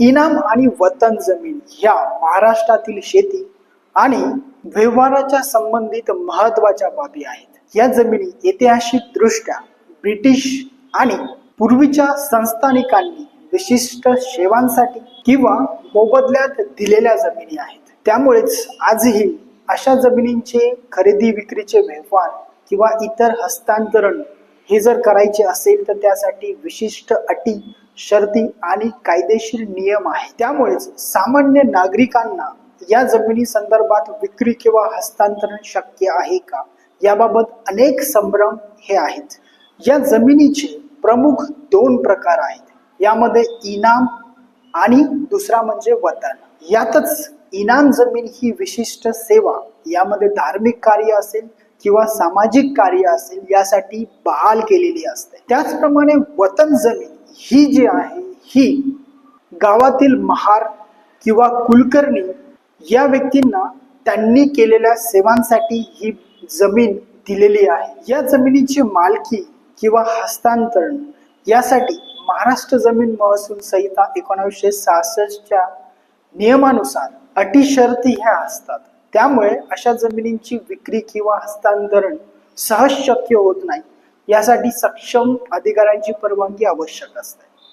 इनाम आणि वतन जमीन ह्या महाराष्ट्रातील शेती आणि व्यवहाराच्या संबंधित महत्त्वाच्या बाबी आहेत. या जमिनी ऐतिहासिक दृष्ट्या ब्रिटिश आणि पूर्वीच्या संस्थानिकांनी विशिष्ट सेवांसाठी किंवा मोबदल्यात दिलेल्या जमिनी आहेत. त्यामुळेच आजही अशा जमिनींचे खरेदी विक्रीचे व्यवहार किंवा इतर हस्तांतरण हे जर करायचे असेल तर त्यासाठी विशिष्ट अटी शर्ती आणि कायदेशीर नियम आहे. त्यामुळेच सामान्य नागरिकांना या जमिनी संदर्भात विक्री किंवा हस्तांतरण शक्य आहे का? याबाबत अनेक संभ्रम हे आहेत. या जमिनीचे प्रमुख दोन प्रकार आहेत. यामध्ये इनाम आणि दुसरा म्हणजे वतन. यातच इनाम जमीन ही विशिष्ट सेवा यामध्ये धार्मिक कार्य असेल किंवा सामाजिक कार्य असेल यासाठी बहाल केलेली असते. त्याचप्रमाणे वतन जमीन ही जी आहे ही गावातील महार किंवा कुलकर्णी या व्यक्तींना त्यांनी केलेल्या सेवांसाठी ही जमीन दिलेली आहे. या जमिनीची मालकी किंवा हस्तांतरण यासाठी महाराष्ट्र जमीन महसूल संहिता एकोणविशे सहासष्टच्या नियमानुसार अटी शर्ती ह्या असतात. त्यामुळे अशा जमिनींची विक्री किंवा हस्तांतरण सहज शक्य होत नाही. यासाठी सक्षम अधिकाऱ्यांची परवानगी आवश्यक असते.